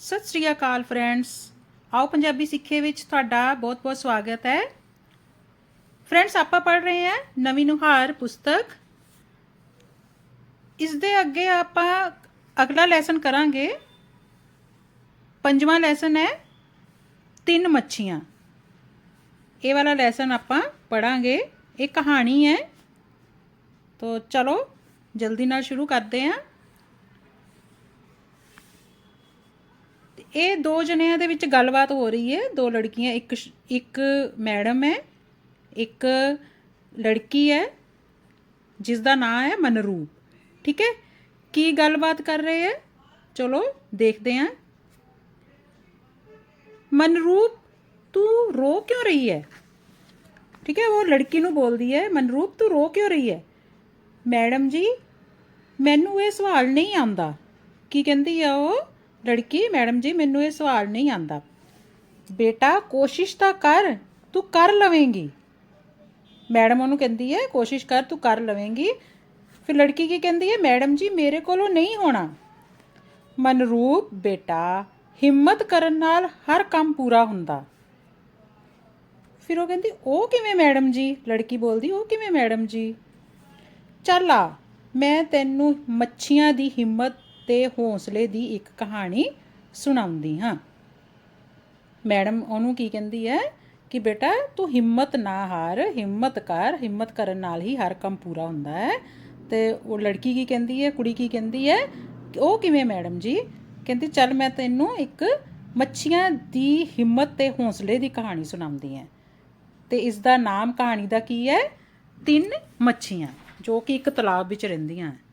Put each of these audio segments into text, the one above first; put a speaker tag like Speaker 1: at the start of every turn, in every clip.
Speaker 1: ਸਤਿ ਸ੍ਰੀ ਅਕਾਲ friends. ਆਓ ਪੰਜਾਬੀ ਸਿੱਖੇ ਵਿੱਚ ਤੁਹਾਡਾ ਬਹੁਤ-ਬਹੁਤ ਸਵਾਗਤ ਹੈ। ਫਰੈਂਡਸ, ਆਪਾਂ ਪੜ੍ਹ ਰਹੇ ਹਾਂ ਨਵੀਂ ਨੁਹਾਰ ਪੁਸਤਕ। ਇਸ ਦੇ ਅੱਗੇ ਆਪਾਂ ਅਗਲਾ ਲੈਸਨ ਕਰਾਂਗੇ। ਪੰਜਵਾਂ ਲੈਸਨ ਹੈ ਤਿੰਨ ਮੱਛੀਆਂ। ਇਹ ਵਾਲਾ ਲੈਸਨ ਆਪਾਂ ਪੜਾਂਗੇ ਇਹ ਕਹਾਣੀ ਹੈ। ਤੋ ਚਲੋ, ਜਲਦੀ ਨਾਲ ਸ਼ੁਰੂ ਕਰਦੇ ਹਾਂ। ਇਹ ਦੋ ਜਣਿਆਂ ਦੇ ਵਿੱਚ ਗੱਲਬਾਤ ਹੋ ਰਹੀ ਹੈ। ਦੋ ਲੜਕੀਆਂ, ਇੱਕ ਇੱਕ ਮੈਡਮ ਹੈ, ਇੱਕ ਲੜਕੀ ਹੈ ਜਿਸ ਦਾ ਨਾਮ ਹੈ ਮਨਰੂਪ ਠੀਕ ਹੈ? ਕੀ ਗੱਲਬਾਤ ਕਰ ਰਹੇ ਹੈ? ਚਲੋ, ਦੇਖਦੇ ਹਾਂ। ਮਨਰੂਪ ਤੂੰ ਰੋ ਕਿਉਂ ਰਹੀ ਹੈ? ਠੀਕ ਹੈ, ਉਹ ਲੜਕੀ ਨੂੰ ਬੋਲਦੀ ਹੈ ਮਨਰੂਪ ਤੂੰ ਰੋ ਕਿਉਂ ਰਹੀ ਹੈ? ਮੈਡਮ ਜੀ, ਮੈਨੂੰ ਇਹ ਸਵਾਲ ਨਹੀਂ ਆਉਂਦਾ। ਕੀ ਕਹਿੰਦੀ ਆ ਉਹ? ਲੜਕੀ, ਮੈਡਮ ਜੀ, ਮੈਨੂੰ ਇਹ ਸਵਾਲ ਨਹੀਂ ਆਉਂਦਾ ਬੇਟਾ, ਕੋਸ਼ਿਸ਼ ਤਾਂ ਕਰ, ਤੂੰ ਕਰ ਲਵੇਂਗੀ। ਮੈਡਮ ਉਹਨੂੰ ਕਹਿੰਦੀ ਹੈ, ਕੋਸ਼ਿਸ਼ ਕਰ, ਤੂੰ ਕਰ ਲਵੇਂਗੀ। ਫਿਰ ਲੜਕੀ ਕੀ ਕਹਿੰਦੀ ਹੈ? ਮੈਡਮ ਜੀ, ਮੇਰੇ ਕੋਲੋਂ ਨਹੀਂ ਹੋਣਾ। ਮਨਰੂਪ, ਬੇਟਾ, ਹਿੰਮਤ ਕਰਨ ਨਾਲ ਹਰ ਕੰਮ ਪੂਰਾ ਹੁੰਦਾ। ਫਿਰ ਉਹ ਕਹਿੰਦੀ, ਉਹ ਕਿਵੇਂ ਮੈਡਮ ਜੀ? ਲੜਕੀ ਬੋਲਦੀ, ਉਹ ਕਿਵੇਂ ਮੈਡਮ ਜੀ? ਚੱਲ ਆ, ਮੈਂ ਤੈਨੂੰ ਮੱਛੀਆਂ ਦੀ ਹਿੰਮਤ ਤੇ ਹੌਸਲੇ ਦੀ ਇੱਕ ਕਹਾਣੀ ਸੁਣਾਉਂਦੀ ਹਾਂ। ਮੈਡਮ ਉਹਨੂੰ ਕੀ ਕਹਿੰਦੀ ਹੈ ਕਿ ਬੇਟਾ ਤੂੰ ਹਿੰਮਤ ਨਾ ਹਾਰ, ਹਿੰਮਤ ਕਰ, ਹਿੰਮਤ ਕਰਨ ਨਾਲ ਹੀ ਹਰ ਕੰਮ ਪੂਰਾ ਹੁੰਦਾ ਹੈ। ਤੇ ਉਹ ਲੜਕੀ ਕੀ ਕਹਿੰਦੀ ਹੈ, ਕੁੜੀ ਕੀ ਕਹਿੰਦੀ ਹੈ? ਉਹ ਕਿਵੇਂ ਮੈਡਮ ਜੀ? ਕਹਿੰਦੀ, ਚੱਲ ਮੈਂ ਤੈਨੂੰ ਇੱਕ ਮੱਛੀਆਂ ਦੀ ਹਿੰਮਤ ਤੇ ਹੌਸਲੇ ਦੀ ਕਹਾਣੀ ਸੁਣਾਉਂਦੀ ਹਾਂ। ਤੇ ਇਸ ਦਾ ਨਾਮ ਕਹਾਣੀ ਦਾ ਕੀ ਹੈ? ਤਿੰਨ ਮੱਛੀਆਂ, ਜੋ ਕਿ ਇੱਕ ਤਲਾਬ ਵਿੱਚ ਰਹਿੰਦੀਆਂ ਹੈ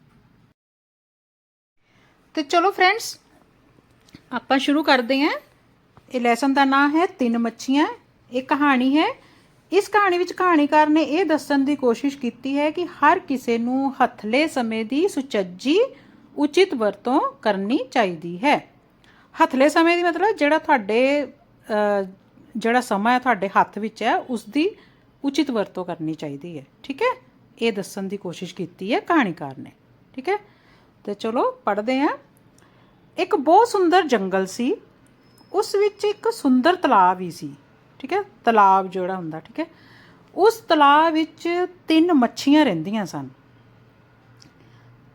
Speaker 1: ਤੇ ਚਲੋ ਫਰੈਂਡਸ ਆਪਾਂ ਸ਼ੁਰੂ ਕਰਦੇ ਹਾਂ। ਇਹ ਲੈਸਨ ਦਾ ਨਾਮ ਹੈ ਤਿੰਨ ਮੱਛੀਆਂ, ਇਹ ਕਹਾਣੀ ਹੈ। ਇਸ ਕਹਾਣੀ ਵਿੱਚ ਕਹਾਣੀਕਾਰ ਨੇ ਇਹ ਦੱਸਣ ਦੀ ਕੋਸ਼ਿਸ਼ ਕੀਤੀ ਹੈ ਕਿ ਹਰ ਕਿਸੇ ਨੂੰ ਹੱਥਲੇ ਸਮੇਂ ਦੀ ਸੁਚੱਜੀ ਉਚਿਤ ਵਰਤੋਂ ਕਰਨੀ ਚਾਹੀਦੀ ਹੈ। ਹੱਥਲੇ ਸਮੇਂ ਦੀ ਮਤਲਬ ਜਿਹੜਾ ਤੁਹਾਡੇ ਜਿਹੜਾ ਸਮਾਂ ਹੈ ਤੁਹਾਡੇ ਹੱਥ ਵਿੱਚ ਹੈ ਉਸ ਦੀ ਉਚਿਤ ਵਰਤੋਂ ਕਰਨੀ ਚਾਹੀਦੀ ਹੈ। ਠੀਕ ਹੈ? ਇਹ ਦੱਸਣ ਦੀ ਕੋਸ਼ਿਸ਼ ਕੀਤੀ ਹੈ ਕਹਾਣੀਕਾਰ ਨੇ। ਠੀਕ ਹੈ? ਤੇ ਚਲੋ ਪੜ੍ਹਦੇ ਹਾਂ। ਇੱਕ ਬਹੁਤ ਸੁੰਦਰ ਜੰਗਲ ਸੀ। ਉਸ ਵਿੱਚ ਇੱਕ ਸੁੰਦਰ ਤਲਾਬ ਵੀ ਸੀ, ਠੀਕ ਹੈ? ਤਲਾਬ ਜਿਹੜਾ ਹੁੰਦਾ, ਠੀਕ ਹੈ? ਉਸ ਤਲਾਬ ਵਿੱਚ ਤਿੰਨ ਮੱਛੀਆਂ ਰਹਿੰਦੀਆਂ ਸਨ।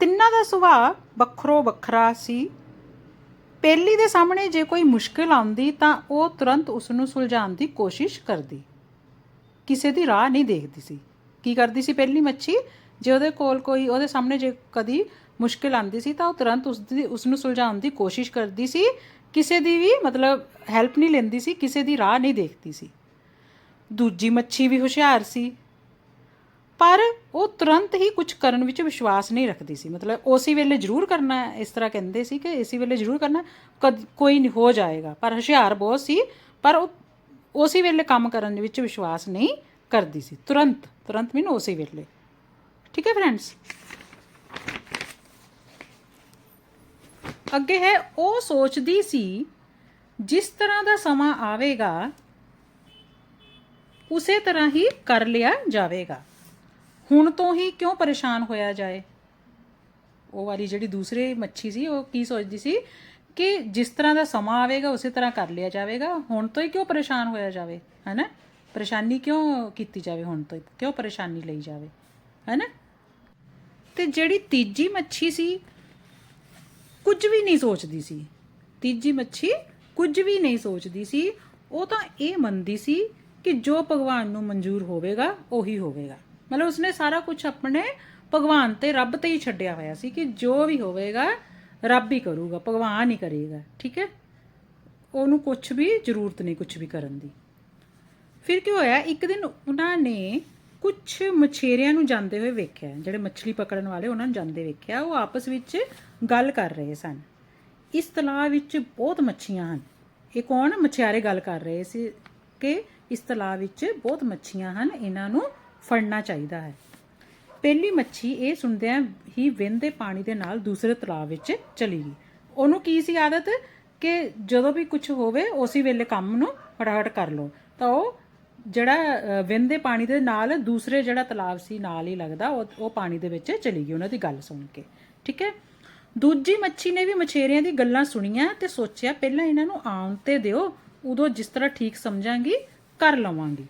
Speaker 1: ਤਿੰਨਾਂ ਦਾ ਸੁਭਾਅ ਵੱਖਰੋ ਵੱਖਰਾ ਸੀ। ਪਹਿਲੀ ਦੇ ਸਾਹਮਣੇ ਜੇ ਕੋਈ ਮੁਸ਼ਕਿਲ ਆਉਂਦੀ ਤਾਂ ਉਹ ਤੁਰੰਤ ਉਸ ਨੂੰ ਸੁਲਝਾਉਣ ਦੀ ਕੋਸ਼ਿਸ਼ ਕਰਦੀ। ਕਿਸੇ ਦੀ ਰਾਹ ਨਹੀਂ ਦੇਖਦੀ ਸੀ। ਕੀ ਕਰਦੀ ਸੀ ਪਹਿਲੀ ਮੱਛੀ? ਜੇ ਉਹਦੇ ਕੋਲ ਕੋਈ, ਉਹਦੇ ਸਾਹਮਣੇ ਜੇ ਕਦੀ ਮੁਸ਼ਕਿਲ ਆਉਂਦੀ ਸੀ ਤਾਂ ਉਹ ਤੁਰੰਤ ਉਸ ਦੀ ਉਸ ਨੂੰ ਸੁਲਝਾਉਣ ਦੀ ਕੋਸ਼ਿਸ਼ ਕਰਦੀ ਸੀ ਕਿਸੇ ਦੀ ਵੀ ਮਤਲਬ ਹੈਲਪ ਨਹੀਂ ਲੈਂਦੀ ਸੀ ਕਿਸੇ ਦੀ ਰਾਹ ਨਹੀਂ ਦੇਖਦੀ ਸੀ ਦੂਜੀ ਮੱਛੀ ਵੀ ਹੁਸ਼ਿਆਰ ਸੀ ਪਰ ਉਹ ਤੁਰੰਤ ਹੀ ਕੁਝ ਕਰਨ ਵਿੱਚ ਵਿਸ਼ਵਾਸ ਨਹੀਂ ਰੱਖਦੀ ਸੀ ਮਤਲਬ ਉਸੇ ਵੇਲੇ ਜ਼ਰੂਰ ਕਰਨਾ ਹੈ, ਇਸ ਤਰ੍ਹਾਂ ਕਹਿੰਦੇ ਸੀ ਕਿ ਇਸੇ ਵੇਲੇ ਜ਼ਰੂਰ ਕਰਨਾ ਕਦ ਕੋਈ ਨਹੀਂ ਹੋ ਜਾਏਗਾ ਪਰ ਹੁਸ਼ਿਆਰ ਬਹੁਤ ਸੀ ਪਰ ਉਹ ਉਸੇ ਵੇਲੇ ਕੰਮ ਕਰਨ ਵਿੱਚ ਵਿਸ਼ਵਾਸ ਨਹੀਂ ਕਰਦੀ ਸੀ ਤੁਰੰਤ ਤੁਰੰਤ ਮੀਨ ਉਸੇ ਵੇਲੇ ਠੀਕ ਹੈ ਫਰੈਂਡਸ ਅੱਗੇ ਹੈ, ਉਹ ਸੋਚਦੀ ਸੀ, ਜਿਸ ਤਰ੍ਹਾਂ ਦਾ ਸਮਾਂ ਆਵੇਗਾ, ਉਸੇ ਤਰ੍ਹਾਂ ਹੀ ਕਰ ਲਿਆ ਜਾਵੇਗਾ। ਹੁਣ ਤੋਂ ਹੀ ਕਿਉਂ ਪਰੇਸ਼ਾਨ ਹੋਇਆ ਜਾਏ? ਉਹ ਵਾਲੀ ਜਿਹੜੀ ਦੂਸਰੇ ਮੱਛੀ ਸੀ, ਉਹ ਕੀ ਸੋਚਦੀ ਸੀ? ਕਿ ਜਿਸ ਤਰ੍ਹਾਂ ਦਾ ਸਮਾਂ ਆਵੇਗਾ, ਉਸੇ ਤਰ੍ਹਾਂ ਕਰ ਲਿਆ ਜਾਵੇਗਾ। ਹੁਣ ਤੋਂ ਹੀ ਕਿਉਂ ਪਰੇਸ਼ਾਨ ਹੋਇਆ ਜਾਵੇ? ਹੈਨਾ? ਪਰੇਸ਼ਾਨੀ ਕਿਉਂ ਕੀਤੀ ਜਾਵੇ ਹੁਣ ਤੋਂ? ਹੀ ਕਿਉਂ ਪਰੇਸ਼ਾਨੀ ਲਈ ਜਾਵੇ? ਹੈਨਾ? ਤੇ ਜਿਹੜੀ ਤੀਜੀ ਮੱਛੀ ਸੀ ਕੁਝ ਵੀ ਨਹੀਂ ਸੋਚਦੀ ਸੀ। ਤੀਜੀ ਮੱਛੀ ਕੁਝ ਵੀ ਨਹੀਂ ਸੋਚਦੀ ਸੀ। ਉਹ ਤਾਂ ਇਹ ਮੰਨਦੀ ਸੀ ਕਿ ਜੋ ਭਗਵਾਨ ਨੂੰ ਮਨਜ਼ੂਰ ਹੋਵੇਗਾ, ਉਹੀ ਹੋਵੇਗਾ। ਮਤਲਬ ਉਸਨੇ ਸਾਰਾ ਕੁਝ ਆਪਣੇ ਭਗਵਾਨ ਤੇ, ਰੱਬ ਤੇ ਹੀ ਛੱਡਿਆ ਹੋਇਆ ਸੀ ਕਿ ਜੋ ਵੀ ਹੋਵੇਗਾ, ਰੱਬ ਹੀ ਕਰੂਗਾ, ਭਗਵਾਨ ਹੀ ਕਰੇਗਾ, ਠੀਕ ਹੈ? ਉਹਨੂੰ ਕੁਝ ਵੀ ਜ਼ਰੂਰਤ ਨਹੀਂ ਕੁਝ ਵੀ ਕਰਨ ਦੀ। ਫਿਰ ਕੀ ਹੋਇਆ? ਇੱਕ ਦਿਨ ਉਹਨਾਂ ਨੇ ਕੁਝ ਮਛੇਰਿਆਂ ਨੂੰ ਜਾਂਦੇ ਹੋਏ ਵੇਖਿਆ। ਜਿਹੜੇ ਮੱਛਲੀ ਪਕੜਨ ਵਾਲੇ ਉਹਨਾਂ ਨੂੰ ਜਾਂਦੇ ਵੇਖਿਆ। ਉਹ ਆਪਸ ਵਿੱਚ ਗੱਲ ਕਰ ਰਹੇ ਸਨ। ਇਸ ਤਲਾਅ ਵਿੱਚ ਬਹੁਤ ਮੱਛੀਆਂ ਹਨ। ਇਹ ਕੌਣ ਮਛਿਆਰੇ ਗੱਲ ਕਰ ਰਹੇ ਸੀ ਕਿ ਇਸ ਤਲਾਅ ਵਿੱਚ ਬਹੁਤ ਮੱਛੀਆਂ ਹਨ ਇਹਨਾਂ ਨੂੰ ਫੜਨਾ ਚਾਹੀਦਾ ਹੈ। ਪਹਿਲੀ ਮੱਛੀ ਇਹ ਸੁਣਦਿਆਂ ਹੀ ਵਹਿੰਦੇ ਪਾਣੀ ਦੇ ਨਾਲ ਦੂਸਰੇ ਤਲਾਅ ਵਿੱਚ ਚਲੀ ਗਈ। ਉਹਨੂੰ ਕੀ ਸੀ ਆਦਤ? ਕਿ ਜਦੋਂ ਵੀ ਕੁਝ ਹੋਵੇ ਉਸੇ ਵੇਲੇ ਕੰਮ ਨੂੰ ਫਟਾਫਟ ਕਰ ਲਓ। ਤਾਂ ਉਹ ਜਿਹੜਾ ਅ, ਵਹਿੰਦੇ ਪਾਣੀ ਦੇ ਨਾਲ ਦੂਸਰੇ ਜਿਹੜਾ ਤਲਾਬ ਸੀ ਨਾਲ ਹੀ ਲੱਗਦਾ ਉਹ ਉਹ ਪਾਣੀ ਦੇ ਵਿੱਚ ਚਲੀ ਗਈ। ਉਹਨਾਂ ਦੀ ਗੱਲ ਸੁਣ ਕੇ। ਠੀਕ ਹੈ? ਦੂਜੀ ਮੱਛੀ ਨੇ ਵੀ ਮਛੇਰਿਆਂ ਦੀ ਗੱਲਾਂ ਸੁਣੀਆਂ ਤੇ ਸੋਚਿਆ ਪਹਿਲਾਂ ਇਹਨਾਂ ਨੂੰ ਆਉਣ ਤੇ ਦਿਓ, ਉਦੋਂ ਜਿਸ ਤਰ੍ਹਾਂ ਠੀਕ ਸਮਝਾਂਗੀ, ਕਰ ਲਵਾਂਗੀ।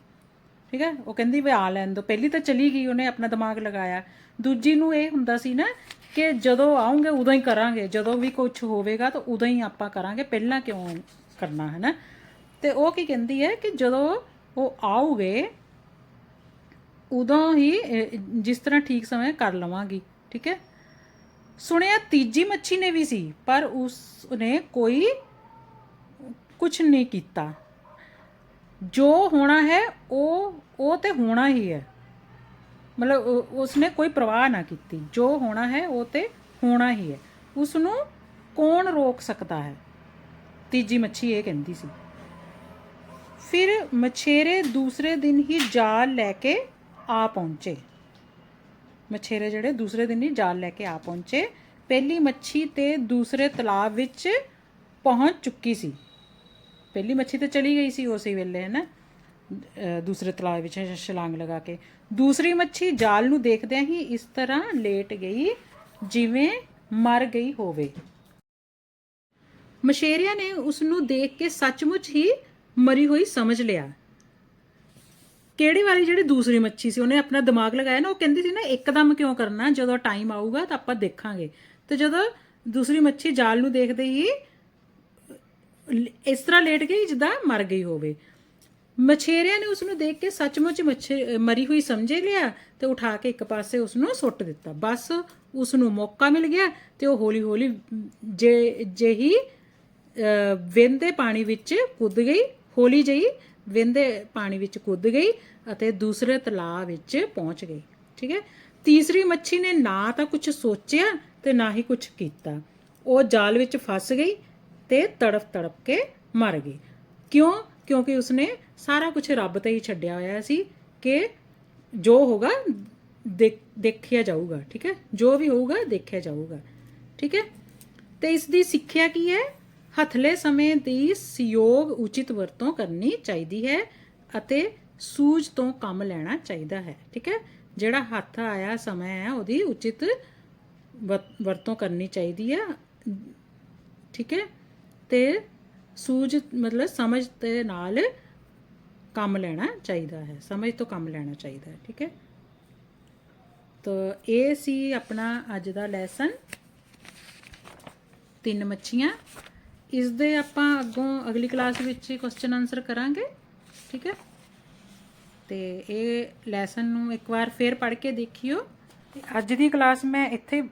Speaker 1: ਠੀਕ ਹੈ? ਉਹ ਕਹਿੰਦੀ ਵੀ ਆ ਲੈਣ ਦੋ ਪਹਿਲੀ ਤਾਂ ਚਲੀ ਗਈ, ਉਹਨੇ ਆਪਣਾ ਦਿਮਾਗ ਲਗਾਇਆ। ਦੂਜੀ ਨੂੰ ਇਹ ਹੁੰਦਾ ਸੀ ਨਾ ਕਿ ਜਦੋਂ ਆਉਂਗੇ, ਉਦੋਂ ਹੀ ਕਰਾਂਗੇ। ਜਦੋਂ ਵੀ ਕੁਝ ਹੋਵੇਗਾ ਤਾਂ ਉਦੋਂ ਹੀ ਆਪਾਂ ਕਰਾਂਗੇ। ਪਹਿਲਾਂ ਕਿਉਂ ਕਰਨਾ, ਹੈ ਨਾ? ਤੇ ਉਹ ਕੀ ਕਹਿੰਦੀ ਹੈ ਕਿ ਜਦੋਂ ਉਹ ਆਉਗੇ ਉਦੋਂ ਹੀ ਜਿਸ ਤਰ੍ਹਾਂ ਠੀਕ ਸਮੇਂ ਕਰ ਲਵਾਂਗੀ। ਠੀਕ ਹੈ? ਸੁਣਿਆ ਤੀਜੀ ਮੱਛੀ ਨੇ ਵੀ ਸੀ, ਪਰ ਉਸ ਨੇ ਕੋਈ ਕੁਝ ਨਹੀਂ ਕੀਤਾ। ਜੋ ਹੋਣਾ ਹੈ, ਉਹ ਉਹ ਤੇ ਹੋਣਾ ਹੀ ਹੈ। ਮਤਲਬ ਉਸਨੇ ਕੋਈ ਪਰਵਾਹ ਨਾ ਕੀਤੀ। ਜੋ ਹੋਣਾ ਹੈ, ਉਹ ਤੇ ਹੋਣਾ ਹੀ ਹੈ। ਉਸ ਨੂੰ ਕੌਣ ਰੋਕ ਸਕਦਾ ਹੈ? ਤੀਜੀ ਮੱਛੀ ਇਹ ਕਹਿੰਦੀ ਸੀ। ਫਿਰ ਮਛੇਰੇ ਦੂਸਰੇ ਦਿਨ ਹੀ ਜਾਲ ਲੈ ਕੇ ਆ ਪਹੁੰਚੇ। ਮਛੇਰੇ ਜਿਹੜੇ ਦੂਸਰੇ ਦਿਨ ਹੀ ਜਾਲ ਲੈ ਕੇ ਆ ਪਹੁੰਚੇ। ਪਹਿਲੀ ਮੱਛੀ ਤੇ ਦੂਸਰੇ ਤਲਾਬ ਵਿੱਚ ਪਹੁੰਚ ਚੁੱਕੀ ਸੀ। ਪਹਿਲੀ ਮੱਛੀ ਤੇ ਚਲੀ ਗਈ ਸੀ ਉਸੇ ਵੇਲੇ, ਹੈ ਨਾ? ਦੂਸਰੇ ਤਲਾਬ ਵਿੱਚ ਛਲਾਂਗ ਲਗਾ ਕੇ। ਦੂਸਰੀ ਮੱਛੀ ਜਾਲ ਨੂੰ ਦੇਖਦਿਆਂ ਹੀ ਇਸ ਤਰ੍ਹਾਂ ਲੇਟ ਗਈ ਜਿਵੇਂ ਮਰ ਗਈ ਹੋਵੇ। ਮਛੇਰਿਆਂ ਨੇ ਉਸ ਨੂੰ ਦੇਖ ਕੇ ਸੱਚਮੁੱਚ ਹੀ ਮਰੀ ਹੋਈ ਸਮਝ ਲਿਆ। ਕਿਹੜੀ ਵਾਲੀ ਜਿਹੜੀ ਦੂਸਰੀ ਮੱਛੀ ਸੀ, ਉਹਨੇ ਆਪਣਾ ਦਿਮਾਗ ਲਗਾਇਆ ਨਾ, ਉਹ ਕਹਿੰਦੀ ਸੀ ਨਾ, ਇੱਕਦਮ ਕਿਉਂ ਕਰਨਾ, ਜਦੋਂ ਟਾਈਮ ਆਊਗਾ ਤਾਂ ਆਪਾਂ ਦੇਖਾਂਗੇ। ਤੇ ਜਦੋਂ ਦੂਸਰੀ ਮੱਛੀ ਜਾਲ ਨੂੰ ਦੇਖਦੇ ਹੀ, ਇਸ ਤਰ੍ਹਾਂ ਲੇਟ ਗਈ ਜਿੱਦਾਂ ਮਰ ਗਈ ਹੋਵੇ। ਮਛੇਰਿਆਂ ਨੇ ਉਸ ਨੂੰ ਦੇਖ ਕੇ ਸੱਚਮੁੱਚ ਮੱਛੀ, ਮਰੀ ਹੋਈ ਸਮਝੇ ਲਿਆ ਤੇ ਉਠਾ ਕੇ ਇੱਕ ਪਾਸੇ ਉਸ ਨੂੰ ਸੁੱਟ ਦਿੱਤਾ। ਬਸ ਉਸ ਨੂੰ ਮੌਕਾ ਮਿਲ ਗਿਆ ਤੇ ਉਹ ਹੌਲੀ ਹੌਲੀ ਜੇ, ਜਿਹੀ ਵਹਿੰਦੇ ਪਾਣੀ ਵਿੱਚ ਕੁੱਦ ਗਈ, ਹੌਲੀ ਜਿਹੀ ਵਹਿੰਦੇ ਪਾਣੀ ਵਿੱਚ ਕੁੱਦ ਗਈ ਅਤੇ ਦੂਸਰੇ ਤਲਾਅ ਵਿੱਚ ਪਹੁੰਚ ਗਈ, ਠੀਕ ਹੈ? ਤੀਸਰੀ ਮੱਛੀ ਨੇ ਨਾ ਤਾਂ ਕੁਝ ਸੋਚਿਆ ਤੇ ਨਾ ਹੀ ਕੁਝ ਕੀਤਾ। ਉਹ ਜਾਲ ਵਿੱਚ ਫਸ ਗਈ ਤੇ ਤੜਫ ਤੜਪ ਕੇ ਮਰ ਗਈ। ਕਿਉਂ? ਕਿਉਂਕਿ ਉਸਨੇ ਸਾਰਾ ਕੁਝ ਰੱਬ ਤੇ ਹੀ ਛੱਡਿਆ ਹੋਇਆ ਸੀ ਕਿ ਜੋ ਹੋਗਾ ਦੇਖ- ਦੇਖਿਆ ਜਾਊਗਾ, ਠੀਕ ਹੈ? ਜੋ ਵੀ ਹੋਊਗਾ, ਦੇਖਿਆ ਜਾਊਗਾ, ਠੀਕ ਹੈ? ਤੇ ਇਸ ਦੀ ਸਿੱਖਿਆ ਕੀ ਹੈ? ਹਥਲੇ ਸਮੇਂ ਦੀ ਸਯੋਗ ਉਚਿਤ ਵਰਤੋਂ ਕਰਨੀ ਚਾਹੀਦੀ ਹੈ ਅਤੇ ਸੂਝ ਤੋਂ ਕੰਮ ਲੈਣਾ ਚਾਹੀਦਾ ਹੈ, ਠੀਕ ਹੈ? ਜਿਹੜਾ ਹੱਥ ਆਇਆ ਸਮਾਂ ਹੈ, ਉਹਦੀ ਉਚਿਤ ਵਰ- ਵਰਤੋਂ ਕਰਨੀ ਚਾਹੀਦੀ ਹੈ, ਠੀਕ ਹੈ? ਤੇ ਸੂਝ, ਮਤਲਬ ਸਮਝ ਦੇ ਨਾਲ ਕੰਮ ਲੈਣਾ ਚਾਹੀਦਾ ਹੈ, ਸਮਝ ਤੋਂ ਕੰਮ ਲੈਣਾ ਚਾਹੀਦਾ ਹੈ, ਠੀਕ ਹੈ? ਤਾਂ ਇਹ ਸੀ ਆਪਣਾ ਅੱਜ ਦਾ ਲੈਸਨ ਤਿੰਨ ਮੱਛੀਆਂ। ਇਸ ਦੇ ਆਪਾਂ ਅੱਗੋਂ ਅਗਲੀ ਕਲਾਸ ਵਿੱਚ ਕੁਐਸਚਨ ਆਨਸਰ ਕਰਾਂਗੇ, ਠੀਕ ਹੈ? ਤੇ ਇਹ ਲੈਸਨ ਨੂੰ ਇੱਕ ਵਾਰ ਫੇਰ ਪੜ੍ਹ ਕੇ ਦੇਖਿਓ। ਤੇ ਅੱਜ ਦੀ ਕਲਾਸ ਮੈਂ ਇੱਥੇ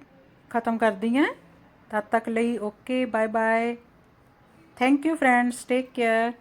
Speaker 1: ਖਤਮ ਕਰਦੀ ਹਾਂ। ਤਦ ਤੱਕ ਲਈ okay bye bye thank you friends take care